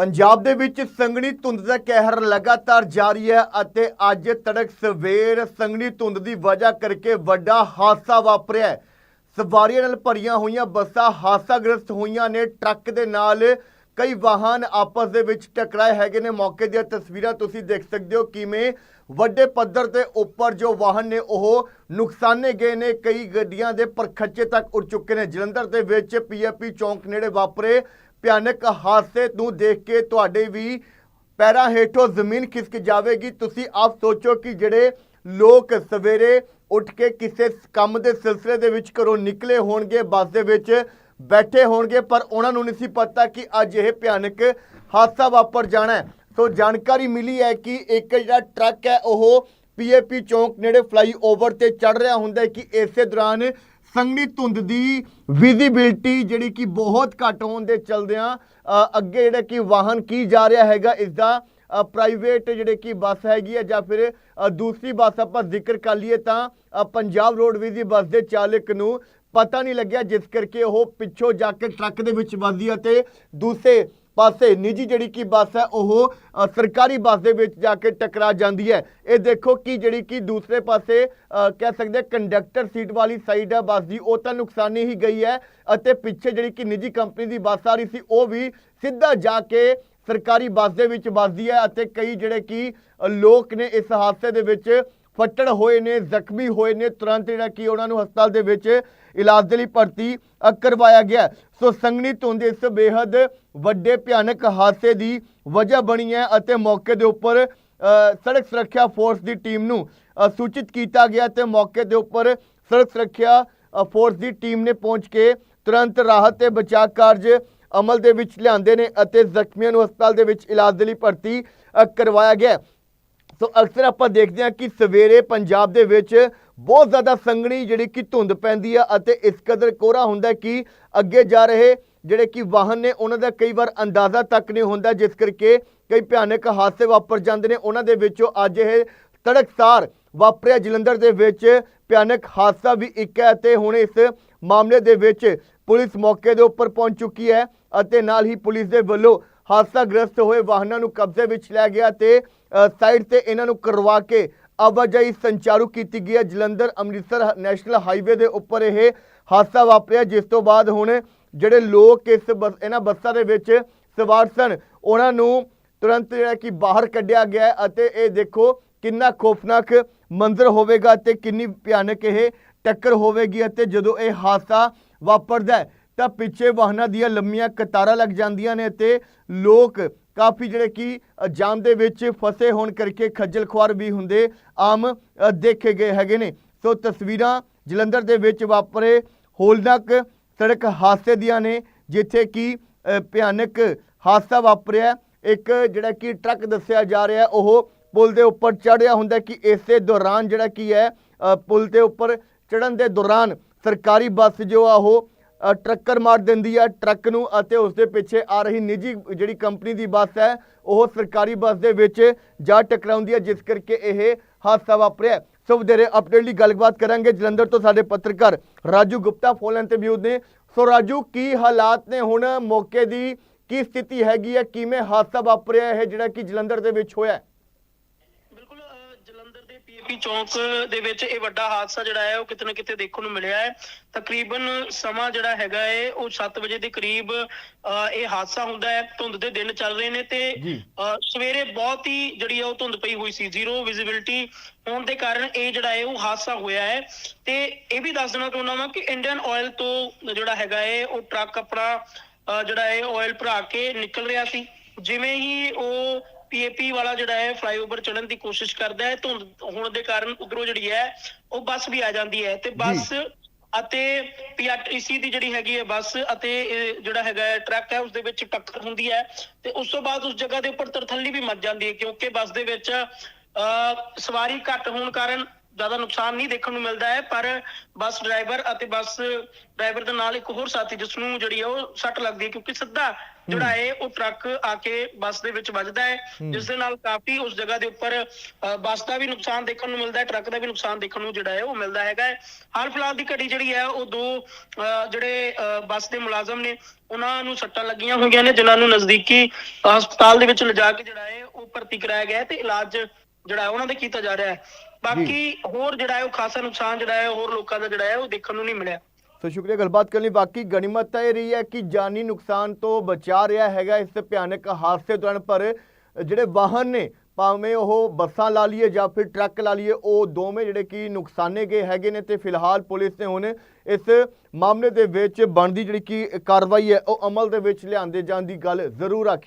ਪੰਜਾਬ ਦੇ ਵਿੱਚ ਸੰਘਣੀ ਧੁੰਦ ਦਾ ਕਹਿਰ ਲਗਾਤਾਰ ਜਾਰੀ ਹੈ ਅਤੇ ਅੱਜ ਤੜਕ ਸਵੇਰ ਸੰਘਣੀ ਧੁੰਦ ਦੀ ਵਜ੍ਹਾ ਕਰਕੇ ਵੱਡਾ ਹਾਦਸਾ ਵਾਪਰਿਆ ਸਵਾਰੀਆਂ ਨਾਲ ਭਰੀਆਂ ਹੋਈਆਂ ਬੱਸਾਂ ਹਾਦਸਾਗ੍ਰਸਤ ਹੋਈਆਂ ਨੇ। ਟਰੱਕ ਦੇ ਨਾਲ ਕਈ ਵਾਹਨ ਆਪਸ ਦੇ ਵਿੱਚ ਟਕਰਾਏ ਹੈਗੇ ਨੇ। ਮੌਕੇ ਦੀਆਂ ਤਸਵੀਰਾਂ ਤੁਸੀਂ ਦੇਖ ਸਕਦੇ ਹੋ ਕਿਵੇਂ ਵੱਡੇ ਪੱਧਰ ਤੇ ਉੱਪਰ ਜੋ ਵਾਹਨ ਨੇ, ਉਹ ਨੁਕਸਾਨੇ ਗਏ ਨੇ। ਕਈ ਗੱਡੀਆਂ ਦੇ ਪਰਖੱਚੇ ਤੱਕ ਉੱਡ ਚੁੱਕੇ ਨੇ। ਜਲੰਧਰ ਦੇ ਵਿੱਚ ਪੀਐਪੀ ਚੌਂਕ ਨੇੜੇ ਵਾਪਰੇ ਭਿਆਨਕ ਹਾਦਸੇ ਨੂੰ ਦੇਖ ਕੇ ਤੁਹਾਡੇ ਵੀ ਪੈਰਾਂ ਹੇਠੋਂ ਜ਼ਮੀਨ ਖਿਸਕ ਜਾਵੇਗੀ। ਤੁਸੀਂ ਆਪ ਸੋਚੋ ਕਿ ਜਿਹੜੇ ਲੋਕ ਸਵੇਰੇ ਉੱਠ ਕੇ ਕਿਸੇ ਕੰਮ ਦੇ ਸਿਲਸਿਲੇ ਦੇ ਵਿੱਚ ਘਰੋਂ ਨਿਕਲੇ ਹੋਣਗੇ, ਬੱਸ ਦੇ ਵਿੱਚ ਬੈਠੇ ਹੋਣਗੇ, ਪਰ ਉਹਨਾਂ ਨੂੰ ਨਹੀਂ ਸੀ ਪਤਾ ਕਿ ਅੱਜ ਇਹ ਭਿਆਨਕ ਹਾਦਸਾ ਵਾਪਰ ਜਾਣਾ ਹੈ। ਸੋ ਜਾਣਕਾਰੀ ਮਿਲੀ ਹੈ ਕਿ ਇੱਕ ਜਿਹੜਾ ਟਰੱਕ ਹੈ, ਉਹ ਪੀਏਪੀ ਚੌਂਕ ਨੇੜੇ ਫਲਾਈਓਵਰ ਤੇ ਚੜ ਰਿਹਾ ਹੁੰਦਾ ਕਿ ਇਸੇ ਦੌਰਾਨ ਸੰਘਣੀ ਧੁੰਦ ਦੀ ਵਿਜ਼ਿਬਿਲਟੀ ਜਿਹੜੀ ਕਿ ਬਹੁਤ ਘੱਟ ਹੋਣ ਦੇ ਚਲਦਿਆਂ ਅੱਗੇ ਜਿਹੜਾ ਕਿ ਵਾਹਨ ਕੀ ਜਾ ਰਿਹਾ ਹੈਗਾ ਇਸ ਦਾ ਪ੍ਰਾਈਵੇਟ ਜਿਹੜੇ ਕਿ ਬੱਸ ਹੈਗੀ ਹੈ ਜਾਂ ਫਿਰ ਦੂਸਰੀ ਬੱਸ ਆਪਾਂ ਜ਼ਿਕਰ ਕਰ ਲਈਏ ਤਾਂ ਪੰਜਾਬ ਰੋਡਵੇਜ਼ ਦੀ ਬੱਸ ਦੇ ਚਾਲਕ ਨੂੰ ਪਤਾ ਨਹੀਂ ਲੱਗਿਆ, ਜਿਸ ਕਰਕੇ ਉਹ ਪਿੱਛੋਂ ਜਾ ਕੇ ਟਰੱਕ ਦੇ ਵਿੱਚ ਵੱਜਦੀ ਅਤੇ ਦੂਸਰੇ ਪਾਸੇ ਨਿੱਜੀ ਜਿਹੜੀ ਕਿ ਬੱਸ ਹੈ, ਉਹ ਸਰਕਾਰੀ ਬੱਸ ਦੇ ਵਿੱਚ ਜਾ ਕੇ ਟਕਰਾ ਜਾਂਦੀ ਹੈ। ਇਹ ਦੇਖੋ ਕਿ ਜਿਹੜੀ ਕਿ ਦੂਸਰੇ ਪਾਸੇ ਕਹਿ ਸਕਦੇ ਕੰਡਕਟਰ ਸੀਟ ਵਾਲੀ ਸਾਈਡ ਹੈ ਬੱਸ ਦੀ, ਉਹ ਤਾਂ ਨੁਕਸਾਨੀ ਹੀ ਗਈ ਹੈ ਅਤੇ ਪਿੱਛੇ ਜਿਹੜੀ ਕਿ ਨਿੱਜੀ ਕੰਪਨੀ ਦੀ ਬੱਸ ਆ ਰਹੀ ਸੀ, ਉਹ ਵੀ ਸਿੱਧਾ ਜਾ ਕੇ ਸਰਕਾਰੀ ਬੱਸ ਦੇ ਵਿੱਚ ਵੱਜਦੀ ਹੈ ਅਤੇ ਕਈ ਜਿਹੜੇ ਕਿ ਲੋਕ ਨੇ ਇਸ ਹਾਦਸੇ ਦੇ ਵਿੱਚ ਫੱਟੜ ਹੋਏ ਨੇ, ਜ਼ਖਮੀ ਹੋਏ ਨੇ। ਤੁਰੰਤ ਜਿਹੜਾ ਕਿ ਉਹਨਾਂ ਨੂੰ ਹਸਪਤਾਲ ਦੇ ਵਿੱਚ ਇਲਾਜ ਦੇ ਲਈ ਭਰਤੀ ਕਰਵਾਇਆ ਗਿਆ। ਸੋ ਸੰਗਣੀ ਧੁੰਦ ਇਸ ਬੇहद ਵੱਡੇ ਭਿਆਨਕ ਹਾਦਸੇ ਦੀ ਵਜ੍ਹਾ ਬਣੀ ਹੈ ਅਤੇ ਮੌਕੇ ਦੇ ਉੱਪਰ ਸੜਕ ਸੁਰੱਖਿਆ ਫੋਰਸ ਦੀ ਟੀਮ ਨੂੰ ਸੂਚਿਤ ਕੀਤਾ ਗਿਆ ਤੇ ਮੌਕੇ ਦੇ ਉੱਪਰ ਸੜਕ ਸੁਰੱਖਿਆ ਫੋਰਸ ਦੀ ਟੀਮ ਨੇ ਪਹੁੰਚ ਕੇ ਤੁਰੰਤ ਰਾਹਤ ਤੇ ਬਚਾਅ ਕਾਰਜ ਅਮਲ ਦੇ ਵਿੱਚ ਲਿਆਂਦੇ ਨੇ ਅਤੇ ਜ਼ਖਮੀਆਂ ਨੂੰ ਹਸਪਤਾਲ ਦੇ ਵਿੱਚ ਇਲਾਜ ਦੇ ਲਈ ਭਰਤੀ ਕਰਵਾਇਆ ਗਿਆ ਸੋ ਅਕਸਰ ਆਪਾਂ ਦੇਖਦੇ ਹਾਂ ਕਿ ਸਵੇਰੇ ਪੰਜਾਬ ਦੇ ਵਿੱਚ ਬਹੁਤ ਜ਼ਿਆਦਾ ਸੰਘਣੀ ਜਿਹੜੀ ਕਿ ਧੁੰਦ ਪੈਂਦੀ ਆ ਅਤੇ ਇਸ ਕਦਰ ਕੋਹਰਾ ਹੁੰਦਾ ਕਿ ਅੱਗੇ ਜਾ ਰਹੇ ਜਿਹੜੇ ਕਿ ਵਾਹਨ ਨੇ ਉਹਨਾਂ ਦਾ ਕਈ ਵਾਰ ਅੰਦਾਜ਼ਾ ਤੱਕ ਨਹੀਂ ਹੁੰਦਾ, ਜਿਸ ਕਰਕੇ ਕਈ ਭਿਆਨਕ ਹਾਦਸੇ ਵਾਪਰ ਜਾਂਦੇ ਨੇ। ਉਹਨਾਂ ਦੇ ਵਿੱਚੋਂ ਅੱਜ ਇਹ ਤੜਕਸਾਰ ਵਾਪਰਿਆ। ਜਲੰਧਰ ਦੇ ਵਿੱਚ ਭਿਆਨਕ ਹਾਦਸਾ ਵੀ ਇੱਕ ਹੈ ਤੇ ਹੁਣ ਇਸ ਮਾਮਲੇ ਦੇ ਵਿੱਚ ਪੁਲਿਸ ਮੌਕੇ ਦੇ ਉੱਪਰ ਪਹੁੰਚ ਚੁੱਕੀ ਹੈ ਅਤੇ ਨਾਲ ਹੀ ਪੁਲਿਸ ਦੇ ਵੱਲੋਂ ਹਾਦਸਾਗ੍ਰਸਤ ਹੋਏ ਵਾਹਨਾਂ ਨੂੰ ਕਬਜ਼ੇ ਵਿੱਚ ਲੈ ਗਿਆ ਤੇ ਸਾਈਡ ਤੇ ਇਹਨਾਂ ਨੂੰ ਕਰਵਾ ਕੇ ਆਵਾਜਾਈ ਸੰਚਾਰੂ ਕੀਤੀ ਗਈ ਹੈ। ਜਲੰਧਰ ਅੰਮ੍ਰਿਤਸਰ ਨੈਸ਼ਨਲ ਹਾਈਵੇ ਦੇ ਉੱਪਰ ਇਹ ਹਾਦਸਾ ਵਾਪਰਿਆ, ਜਿਸ ਤੋਂ ਬਾਅਦ ਹੁਣ ਜਿਹੜੇ ਲੋਕ ਇਸ ਬੱਸ- ਇਹਨਾਂ ਬੱਸਾਂ ਦੇ ਵਿੱਚ ਸਵਾਰ ਸਨ, ਉਹਨਾਂ ਨੂੰ ਤੁਰੰਤ ਜਿਹੜਾ ਕਿ ਬਾਹਰ ਕੱਢਿਆ ਗਿਆ ਅਤੇ ਇਹ ਦੇਖੋ ਕਿੰਨਾ ਖੌਫਨਾਕ ਮੰਜ਼ਰ ਹੋਵੇਗਾ ਤੇ ਕਿੰਨੀ ਭਿਆਨਕ ਇਹ ਟੱਕਰ ਹੋਵੇਗੀ ਅਤੇ ਜਦੋਂ ਇਹ ਹਾਦਸਾ ਵਾਪਰਦਾ ਹੈ ਤਾਂ ਪਿੱਛੇ ਵਾਹਨਾਂ ਦੀਆਂ ਲੰਮੀਆਂ ਕਤਾਰਾਂ ਲੱਗ ਜਾਂਦੀਆਂ ਨੇ ਤੇ ਲੋਕ ਕਾਫੀ ਜਿਹੜੇ ਕਿ ਜਾਮ ਦੇ ਵਿੱਚ ਫਸੇ ਹੋਣ ਕਰਕੇ ਖੱਜਲ ਖੁਆਰ ਵੀ ਹੁੰਦੇ ਆਮ ਦੇਖੇ ਗਏ ਹੈਗੇ ਨੇ। ਸੋ ਤਸਵੀਰਾਂ ਜਲੰਧਰ ਦੇ ਵਿੱਚ ਵਾਪਰੇ ਹੋਲਨਾਕ ਸੜਕ ਹਾਦਸੇ ਦੀਆਂ ਨੇ, ਜਿੱਥੇ ਕਿ ਭਿਆਨਕ ਹਾਦਸਾ ਵਾਪਰਿਆ। ਇੱਕ ਜਿਹੜਾ ਕਿ ਟਰੱਕ ਦੱਸਿਆ ਜਾ ਰਿਹਾ, ਉਹ ਪੁਲ ਦੇ ਉੱਪਰ ਚੜ੍ਹਿਆ ਹੁੰਦਾ ਕਿ ਇਸੇ ਦੌਰਾਨ ਜਿਹੜਾ ਕੀ ਹੈ ਪੁਲ ਦੇ ਉੱਪਰ ਚੜਨ ਦੇ ਦੌਰਾਨ ਸਰਕਾਰੀ ਬੱਸ ਜੋ ਆ ਉਹ ਟਰੱਕਰ ਮਾਰ ਦਿੰਦੀ ਹੈ, ਟਰੱਕ ਨੂੰ ਅਤੇ ਉਸ ਦੇ ਪਿੱਛੇ ਆ ਰਹੀ ਨਿੱਜੀ ਜਿਹੜੀ ਕੰਪਨੀ ਦੀ ਬੱਸ ਹੈ, ਉਹ ਸਰਕਾਰੀ ਬੱਸ ਦੇ ਵਿੱਚ ਜਾ ਟਕਰਾਉਂਦੀ ਹੈ, ਜਿਸ ਕਰਕੇ ਇਹ ਹਾਦਸਾ ਵਾਪਰਿਆ ਸੋ ਵਧੇਰੇ ਅਪਡੇਟ ਲਈ ਗੱਲਬਾਤ ਕਰਾਂਗੇ। ਜਲੰਧਰ ਤੋਂ ਸਾਡੇ ਪੱਤਰਕਾਰ ਰਾਜੂ ਗੁਪਤਾ ਫੋਨ ਲਾਈਨ ਤੇ ਮੌਜੂਦ ਨੇ। ਸੋ ਰਾਜੂ, ਕੀ ਹਾਲਾਤ ਨੇ ਹੁਣ? ਮੌਕੇ ਦੀ ਕੀ ਸਥਿਤੀ ਹੈਗੀ ਹੈ? ਕਿਵੇਂ ਹਾਦਸਾ ਵਾਪਰਿਆ ਇਹ ਜਿਹੜਾ ਕਿ ਜਲੰਧਰ ਦੇ ਵਿੱਚ ਹੋਇਆ ਹੈ? ਪੀਏਪੀ ਚੌਂਕ ਦੇ ਵਿੱਚ ਇਹ ਵੱਡਾ ਹਾਦਸਾ ਜਿਹੜਾ ਹੈ ਉਹ ਕਿਤੇ ਨਾ ਕਿਤੇ ਦੇਖਣ ਨੂੰ ਮਿਲਿਆ ਹੈ। ਤਕਰੀਬਨ ਸਮਾਂ ਜਿਹੜਾ ਹੈਗਾ ਹੈ ਉਹ 7 ਵਜੇ ਦੇ ਕਰੀਬ ਇਹ ਹਾਦਸਾ ਹੁੰਦਾ ਹੈ। ਧੁੰਦ ਦੇ ਦਿਨ ਚੱਲ ਰਹੇ ਨੇ ਤੇ ਸਵੇਰੇ ਬਹੁਤ ਹੀ ਜਿਹੜੀ ਹੈ ਉਹ ਧੁੰਦ ਪਈ ਹੋਈ ਸੀ। ਜ਼ੀਰੋ ਵਿਜ਼ਿਬਿਲਟੀ ਹੋਣ ਦੇ ਕਾਰਨ ਇਹ ਜਿਹੜਾ ਹੈ ਉਹ ਹਾਦਸਾ ਹੋਇਆ ਹੈ। ਤੇ ਇਹ ਵੀ ਦੱਸ ਦੇਣਾ ਚਾਹੁੰਦਾ ਵਾਂ ਕਿ ਇੰਡੀਅਨ ਆਇਲ ਤੋਂ ਜਿਹੜਾ ਹੈਗਾ ਹੈ ਉਹ ਟਰੱਕ ਆਪਣਾ ਜਿਹੜਾ ਹੈ ਆਇਲ ਭਰਾ ਕੇ ਨਿਕਲ ਰਿਹਾ ਸੀ। ਜਿਵੇਂ ਹੀ ਉਹ ਪੀਏਪੀ ਵਾਲਾ ਜਿਹੜਾ ਹੈ ਫਲਾਈਓਵਰ ਚੜਨ ਦੀ ਕੋਸ਼ਿਸ਼ ਕਰਦਾ ਹੈ ਧੁੰਦ ਹੋਣ ਦੇ ਕਾਰਨ ਉਧਰੋਂ ਜਿਹੜੀ ਹੈ ਉਹ ਬੱਸ ਵੀ ਆ ਜਾਂਦੀ ਹੈ ਤੇ ਬੱਸ ਅਤੇ ਪੀਆਰਟੀਸੀ ਦੀ ਜਿਹੜੀ ਹੈਗੀ ਹੈ ਬੱਸ ਅਤੇ ਜਿਹੜਾ ਹੈਗਾ ਹੈ ਟਰੱਕ ਹੈ ਉਸ ਦੇ ਵਿੱਚ ਟੱਕਰ ਹੁੰਦੀ ਹੈ ਤੇ ਉਸ ਤੋਂ ਬਾਅਦ ਉਸ ਜਗ੍ਹਾ ਦੇ ਉੱਪਰ ਤਰਥੱਲੀ ਵੀ ਮਚ ਜਾਂਦੀ ਹੈ ਕਿਉਂਕਿ ਬੱਸ ਦੇ ਵਿੱਚ ਸਵਾਰੀ ਘੱਟ ਹੋਣ ਕਾਰਨ ਜ਼ਿਆਦਾ ਨੁਕਸਾਨ ਨਹੀਂ ਦੇਖਣ ਨੂੰ ਮਿਲਦਾ ਹੈ ਪਰ ਬੱਸ ਡਰਾਈਵਰ ਅਤੇ ਬੱਸ ਡਰਾਈਵਰ ਦੇ ਨਾਲ ਇੱਕ ਹੋਰ ਸਾਥੀ ਜਿਸ ਨੂੰ ਜਿਹੜੀ ਹੈ ਉਹ ਸੱਟ ਲੱਗਦੀ ਹੈ ਕਿਉਂਕਿ ਸਿੱਧਾ ਜਿਹੜਾ ਹੈ ਉਹ ਟਰੱਕ ਆ ਕੇ ਬੱਸ ਦੇ ਵਿੱਚ ਵੱਜਦਾ ਹੈ ਜਿਸ ਦੇ ਨਾਲ ਕਾਫੀ ਉਸ ਜਗ੍ਹਾ ਦੇ ਉੱਪਰ ਬੱਸ ਦਾ ਵੀ ਨੁਕਸਾਨ ਦੇਖਣ ਨੂੰ ਮਿਲਦਾ ਹੈ ਟਰੱਕ ਦਾ ਵੀ ਨੁਕਸਾਨ ਦੇਖਣ ਨੂੰ ਜਿਹੜਾ ਹੈ ਉਹ ਮਿਲਦਾ ਹੈਗਾ ਹਾਲ ਫਿਲਹਾਲ ਦੀ ਘੜੀ ਜਿਹੜੀ ਹੈ ਉਹ ਦੋ ਜਿਹੜੇ ਬੱਸ ਦੇ ਮੁਲਾਜ਼ਮ ਨੇ ਉਹਨਾਂ ਨੂੰ ਸੱਟਾਂ ਲੱਗੀਆਂ ਹੋਈਆਂ ਨੇ ਜਿਨ੍ਹਾਂ ਨੂੰ ਨਜ਼ਦੀਕੀ ਹਸਪਤਾਲ ਦੇ ਵਿੱਚ ਲਿਜਾ ਕੇ ਜਿਹੜਾ ਹੈ ਉਹ ਭਰਤੀ ਕਰਾਇਆ ਗਿਆ ਤੇ ਇਲਾਜ ਜਿਹੜਾ ਹੈ ਉਹਨਾਂ ਦੇ ਕੀਤਾ ਜਾ ਰਿਹਾ ਹੈ। ਬਾਕੀ ਹੋਰ ਜਿਹੜਾ ਹੈ ਉਹ ਖਾਸਾ ਨੁਕਸਾਨ ਜਿਹੜਾ ਹੈ ਹੋਰ ਲੋਕਾਂ ਦਾ ਜਿਹੜਾ ਹੈ ਉਹ ਦੇਖਣ ਨੂੰ ਨਹੀਂ ਮਿਲਿਆ। ਸੋ ਸ਼ੁਕਰੀਆ, ਗੱਲਬਾਤ ਕਰਨ ਲਈ ਬਾਕੀ ਗਣਿਮਤ ਤਾਂ ਇਹ ਰਹੀ ਹੈ ਕਿ ਜਾਨੀ ਨੁਕਸਾਨ ਤੋਂ ਬਚਾ ਰਿਹਾ ਹੈਗਾ ਇਸ ਭਿਆਨਕ ਹਾਦਸੇ ਦੌਰਾਨ, ਪਰ ਜਿਹੜੇ ਵਾਹਨ ਨੇ, ਭਾਵੇਂ ਉਹ ਬੱਸਾਂ ਲਾ ਲਈਏ ਜਾਂ ਫਿਰ ਟਰੱਕ ਲਾ ਲਈਏ, ਉਹ ਦੋਵੇਂ ਜਿਹੜੇ ਕਿ ਨੁਕਸਾਨੇ ਗਏ ਹੈਗੇ ਨੇ ਤੇ ਫਿਲਹਾਲ ਪੁਲਿਸ ਨੇ ਹੁਣ ਇਸ ਮਾਮਲੇ ਦੇ ਵਿੱਚ ਬਣਦੀ ਜਿਹੜੀ ਕਿ ਕਾਰਵਾਈ ਹੈ, ਉਹ ਅਮਲ ਦੇ ਵਿੱਚ ਲਿਆਂਦੇ ਜਾਣ ਦੀ ਗੱਲ ਜ਼ਰੂਰ ਆਖੀ